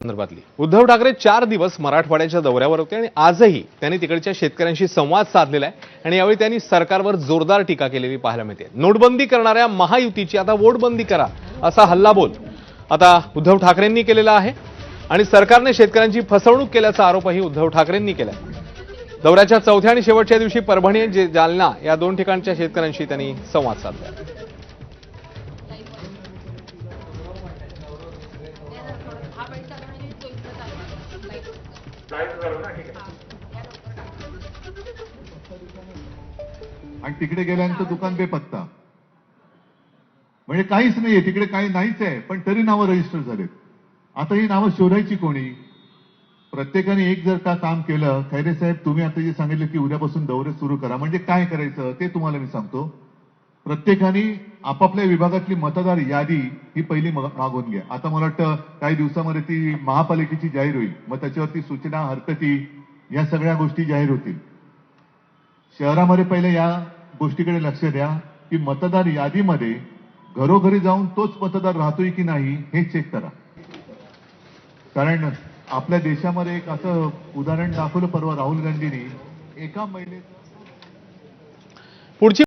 संदर्भातली. उद्धव ठाकरे चार दिवस मराठवाड्याच्या दौऱ्यावर होते आणि आजही त्यांनी तिकडच्या शेतकऱ्यांशी संवाद साधलेला आहे आणि यावेळी त्यांनी सरकारवर जोरदार टीका केलेली पाहायला मिळते. नोटबंदी करणाऱ्या महायुतीची आता वोटबंदी करा असा हल्लाबोल आता उद्धव ठाकरेंनी केलेला आहे आणि सरकारने शेतकऱ्यांची फसवणूक केल्याचा आरोपही उद्धव ठाकरेंनी केला दौऱ्याच्या चौथ्या आणि शेवटच्या दिवशी परभणी जे जालना या दोन ठिकाणच्या शेतकऱ्यांशी त्यांनी संवाद साधला. आणि तिकडे गेल्यानंतर दुकान बेपत्ता. म्हणजे काहीच नाहीये तिकडे काही नाहीच आहे पण तरी नावं रजिस्टर झालेत. आता ही नावं शोधायची कोणी? प्रत्येकाने एक जर का काम केलं खैरे साहेब तुम्ही आता जे सांगितलं की उद्यापासून दौरे सुरू करा म्हणजे काय करायचं ते तुम्हाला मी सांगतो. प्रत्येकाने आपापल्या विभागातली मतदार यादी ही पहिली मागवून घ्या. आता मला वाटतं काही दिवसामध्ये ती महापालिकेची जाहीर होईल. मग त्याच्यावरती सूचना हरकती या सगळ्या गोष्टी जाहीर होतील. शहरामध्ये पहिले या गोष्टीकडे लक्ष द्या की मतदार यादीमध्ये घरोघरी जाऊन तोच मतदार राहतोय की नाही हे चेक करा. कारण आपल्या देशामध्ये एक असं उदाहरण दाखवलं परवा राहुल गांधींनी. एका महिलेत पुढची